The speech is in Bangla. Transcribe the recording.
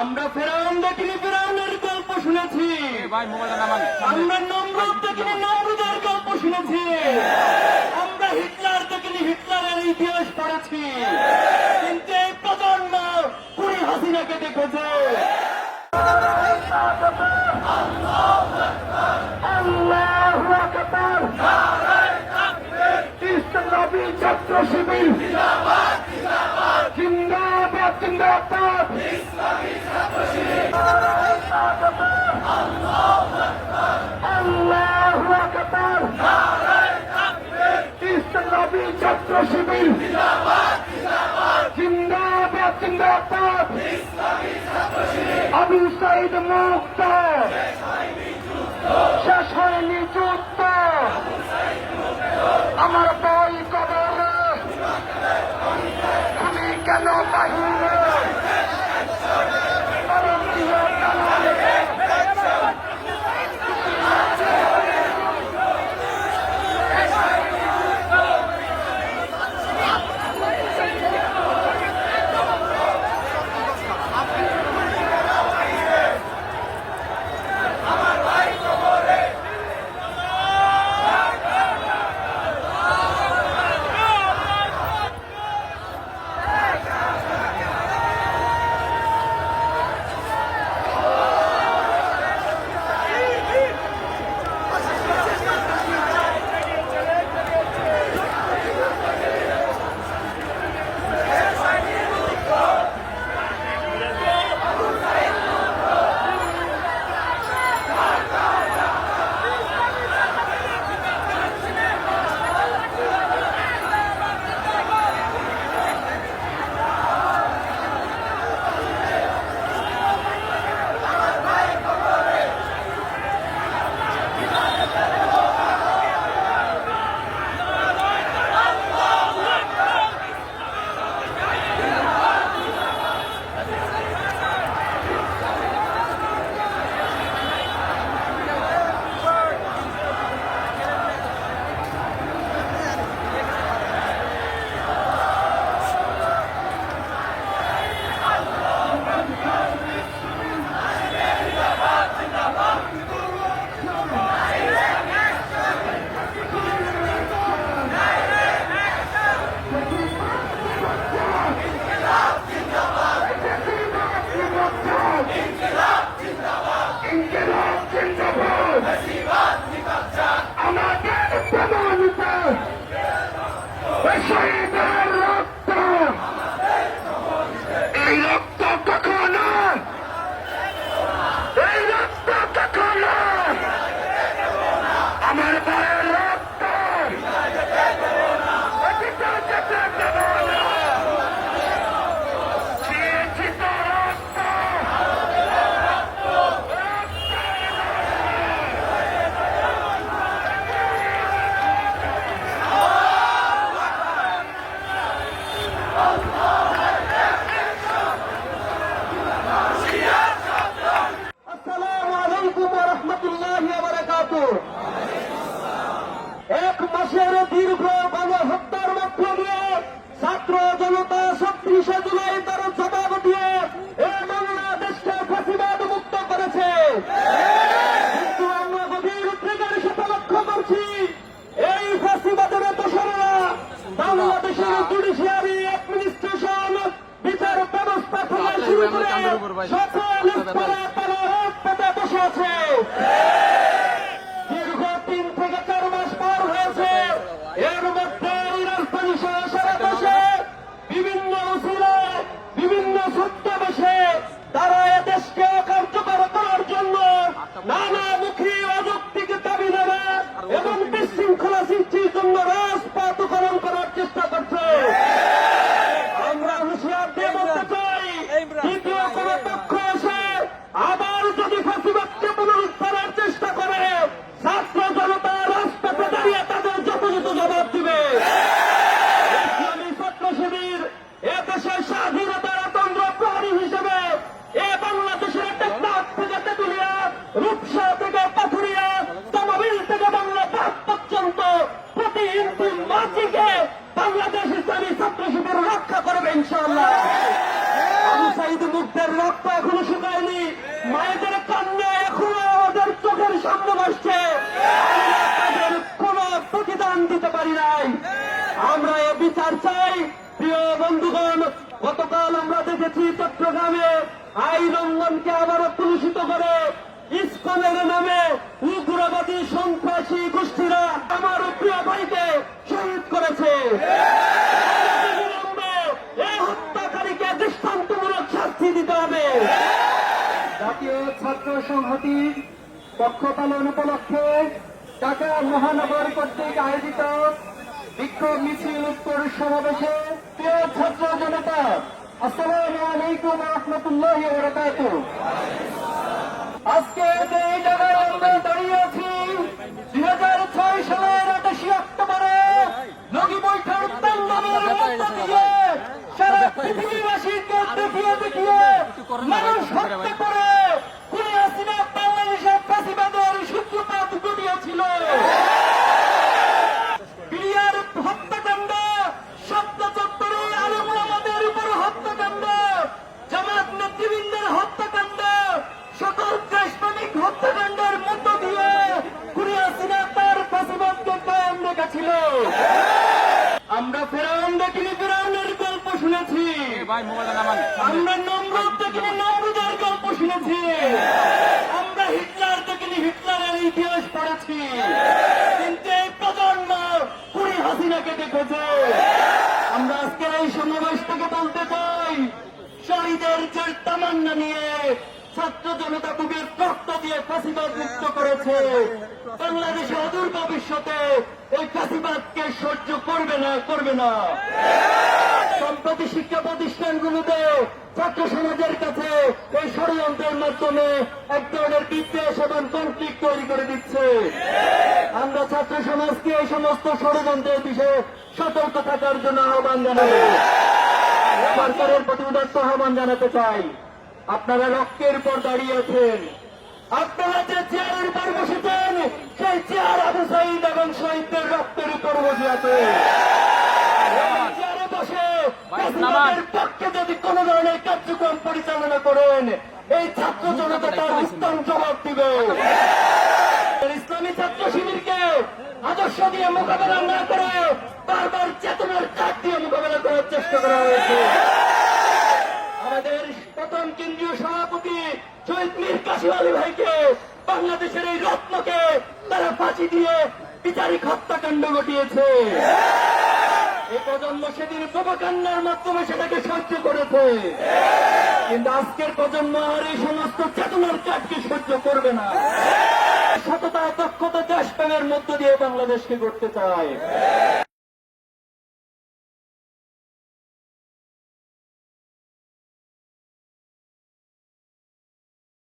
আমরা ফেরাউন দেখিনি ফেরাউনের গল্প শুনেছি। আমরা নমরুদ দেখিনি নমরুদের গল্প শুনেছি। আমরা হিটলার দেখিনি হিটলারের ইতিহাস পড়েছি। কিন্তু এই প্রজন্ম পুরি হাসিনাকে দেখেছে। আল্লাহু আকবার। ইসলামী ছাত্র শিবির। ইসলামী ছাত্র শিবির। জিন্দাবাদ জিন্দাবাদ। আবু সাইদ মুক্ত শেষ হয়নি যুদ্ধ। আমার বই কবরে। আমি কেন বাহিরে? শহীদের রক্ত এই রক্ত কখনো এই রক্ত কখনো আমার ভাইয়ের রক্ত এটা যেতে দেব না দিয়েছি তো রক্ত আসসালামু আলাইকুম ওয়া রাহমাতুল্লাহি ওয়া বারাকাতুহু মাসের দীর্ঘ গণহত্যার মধ্য দিয়ে ছাত্র জনতা ছত্রিশে জুলাই তার জবাব দিয়ে এই বাংলাদেশকে ফাঁসিবাদ মুক্ত করেছে। কিন্তু আমরা গভীর উদ্বেগের সাথে লক্ষ্য করছি এই ফাঁসিবাদের দোষরা বাংলাদেশের জুডিশিয়ারি অ্যাডমিনিস্ট্রেশন বিচার ব্যবস্থা থেকে শুরু করে সকল স্তরে তারা পেতে বসে আছে। বিভিন্ন উসিলায় বিভিন্ন ছদ্মবেশে তারা দেশকে কার্যকর করার জন্য নানামুখী অযৌক্তিক দাবি দেবে এবং বিশৃঙ্খলা সৃষ্টির জন্য ইনশাল্লাহ আবু সাইদ মুক্তের রক্ত এখনও শুকায়নি। মায়েদের কান্না এখনও আমাদের চোখের সামনে বসছে। তাদের কোন প্রতিদান দিতে পারি নাই। আমরা এ বিচার চাই। প্রিয় বন্ধুগণ, গতকাল আমরা দেখেছি চট্টগ্রামে আইন অঙ্গনকে আবারও পুলিশিত করে ইসকনের নামে উগ্রবাদী সন্ত্রাসী গোষ্ঠীরা আমার প্রিয় ভাইকে শহীদ করেছে। সংহতির পক্ষ পালন উপলক্ষে ঢাকা মহানগর কর্তৃক আয়োজিত বিক্ষোভ মিছিল সমাবেশে প্রিয় ছাত্র জনতা, আসসালামু আলাইকুম রহমতুল্লাহ আজকে জায়গায় আমরা দাঁড়িয়ে আছি, দুই হাজার ছয় সালের অক্টোবরে দিয়ে সারা পৃথিবীবাসীকে দেখিয়ে দেখিয়ে মানুষ হত্যা করে খুনি হাসিনা বাংলাদেশের ফাঁসিবাদের সূত্রপাত ঘটিয়েছিল বিরিয়ার হত্যাকাণ্ড শব্দ চত্বরে আলম আমাদের উপর হত্যাকাণ্ড জামাত নেতৃবৃন্দের হত্যাকাণ্ড সকল দেশপ্রেমিক হত্যাকাণ্ডের মধ্য দিয়ে খুনি হাসিনা তার ফাঁসিবাদকে কায়েম রেখেছিল আমরা ফেরাউন দেখিনি ফেরাউনের গল্প শুনেছি। আমরা নমরুদ দেখিনি নমরুদের গল্প শুনেছি। আমরা হিটলার দেখিনি হিটলারের ইতিহাস পড়েছি। কিন্তু এই প্রজন্ম কুড়ি হাসিনাকে দেখেছে। আমরা আজকে এই সমাবেশ থেকে বলতে চাই শহীদের যে তামান্না নিয়ে ছাত্র জনতা বুকের রক্ত দিয়ে ফাঁসিবাদ মুক্ত করেছে। বাংলাদেশে অদূর ভবিষ্যতে এই ফাঁসিবাদকে সহ্য করবে না করবে না। সম্প্রতি শিক্ষা প্রতিষ্ঠানগুলোতে ছাত্র সমাজের কাছে এই ষড়যন্ত্রের মাধ্যমে এক ধরনের বিদ্বেষ এবং কনফ্লিক্ট তৈরি করে দিচ্ছে। আমরা ছাত্র সমাজকে এই সমস্ত ষড়যন্ত্রের বিষয়ে সতর্ক থাকার জন্য আহ্বান জানাব সরকারের প্রতি উদাত্ত আহ্বান জানাতে চাই। আপনারা রক্তের উপর দাঁড়িয়ে আছেন। আপনারা যে চেয়ারের উপর বসেছেন, সেই চেয়ার আবু সাইদ এবং শহীদদের রক্তের উপর বসে আছে। পক্ষে যদি কোন ধরনের কার্যক্রম পরিচালনা করেন, এই ছাত্র জনতা তার উত্তম জবাব দিবে। ইসলামী ছাত্র শিবিরকে আদর্শ দিয়ে মোকাবেলা না করে বারবার চেতনার চাপ দিয়ে মোকাবেলা করার চেষ্টা করা হয়েছে। প্রথম কেন্দ্রীয় সভাপতি শহীদ মীর কাশিম আলী ভাইকে বাংলাদেশের এই রত্নকে তারা ফাঁসি দিয়ে বিচারিক হত্যাকাণ্ড ঘটিয়েছে। এই প্রজন্ম সেদিন প্রভাকান্ডার মাধ্যমে সেটাকে সহ্য করেছে। কিন্তু আজকের প্রজন্ম আর এই সমস্ত চেতনার কাজকে সহ্য করবে না। সততা দক্ষতা দেশপ্রেমের মধ্য দিয়ে বাংলাদেশকে করতে চায়।